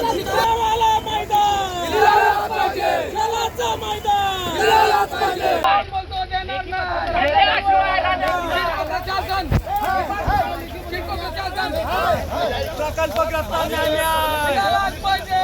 गावाला मैदान जलाचं मैदान बोलतो देणार नाही. प्रशासन शिको प्रशासन प्रकल्पग्रस्तांना न्याय मिळालाच पाहिजे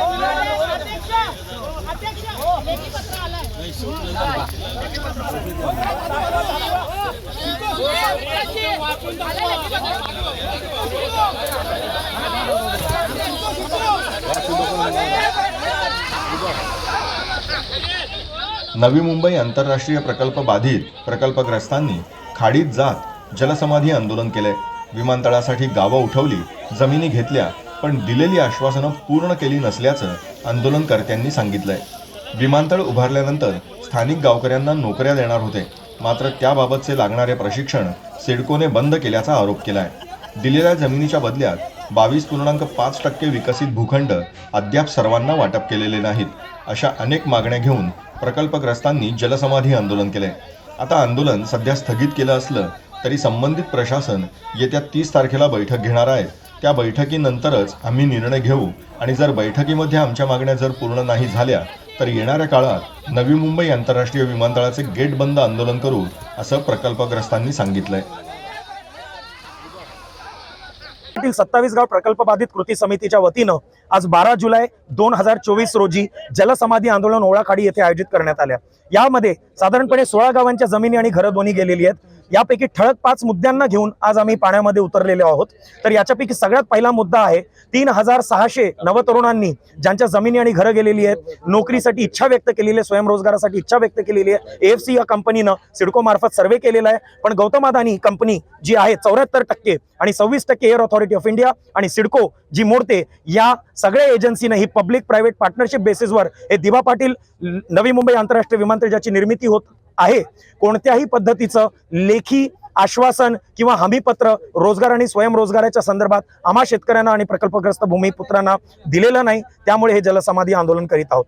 नवी मुंबई आंतरराष्ट्रीय प्रकल्प बाधित प्रकल्पग्रस्तांनी खाडीत जात जलसमाधी आंदोलन केलंय विमानतळासाठी गावं उठवली जमिनी घेतल्या पण दिलेली आश्वासनं पूर्ण केली नसल्याचं आंदोलनकर्त्यांनी सांगितलंय. विमानतळ उभारल्यानंतर स्थानिक गावकऱ्यांना नोकऱ्या देणार होते. मात्र त्याबाबतचे लागणारे प्रशिक्षण सिडकोने बंद केल्याचा आरोप केलाय. दिलेल्या जमिनीच्या बदल्यात बावीस पूर्णांक पाच टक्के विकसित भूखंड अद्याप सर्वांना वाटप केलेले नाहीत अशा अनेक मागण्या घेऊन प्रकल्पग्रस्तांनी जलसमाधी आंदोलन केले. आता आंदोलन सध्या स्थगित केलं असलं तरी संबंधित प्रशासन येत्या तीस तारखेला बैठक घेणार आहे. त्या बैठकीनंतरच आम्ही निर्णय घेऊ आणि जर बैठकीमध्ये आमच्या मागण्या जर पूर्ण नाही झाल्या तर येणाऱ्या काळात नवी मुंबई आंतरराष्ट्रीय विमानतळाचे गेट बंद आंदोलन करू असं प्रकल्पग्रस्तांनी सांगितलंय. महाराष्ट्रातील सत्तावीस गाव प्रकल्प बाधित कृती समितीच्या वतीनं आज बारा जुलै दोन हजार चोवीस रोजी जलसमाधी आंदोलन ओळाखाडी येथे आयोजित करण्यात आल्या. यामध्ये साधारणपणे सोळा गावांच्या जमिनी आणि घरं दोन्ही गेलेली आहेत. यापैकी ठळक पाच मुद्द्यांना घेऊन आज आम्ही पाण्यामध्ये उतरलेले आहोत. तर याच्यापैकी सगळ्यात पहिला मुद्दा आहे तीन हजार सहाशे नवतरुणांनी ज्यांच्या जमिनी आणि घरं गेलेली आहेत नोकरीसाठी इच्छा व्यक्त केलेली आहे स्वयंरोजगारासाठी इच्छा व्यक्त केलेली आहे. एएफसी या कंपनीनं सिडको मार्फत सर्वे केलेला आहे. पण गौतम अदानी कंपनी जी आहे चौऱ्याहत्तर टक्के आणि सव्वीस टक्के एअर ऑथॉरिटी ऑफ इंडिया आणि सिडको जी मोडते या सगळ्या एजन्सीनं ही पब्लिक प्रायव्हेट पार्टनरशिप बेसिसवर हे दिवा पाटील नवी मुंबई आंतरराष्ट्रीय विमानतळ ज्याची निर्मिती होत आहे. कोणत्याही पद्धतीचं लेखी आश्वासन किंवा हमीपत्र रोजगार आणि स्वयंरोजगाराच्या संदर्भात आम्हा शेतकऱ्यांना आणि प्रकल्पग्रस्त भूमिपुत्रांना दिलेलं नाही. त्यामुळे हे जलसमाधी आंदोलन करीत आहोत.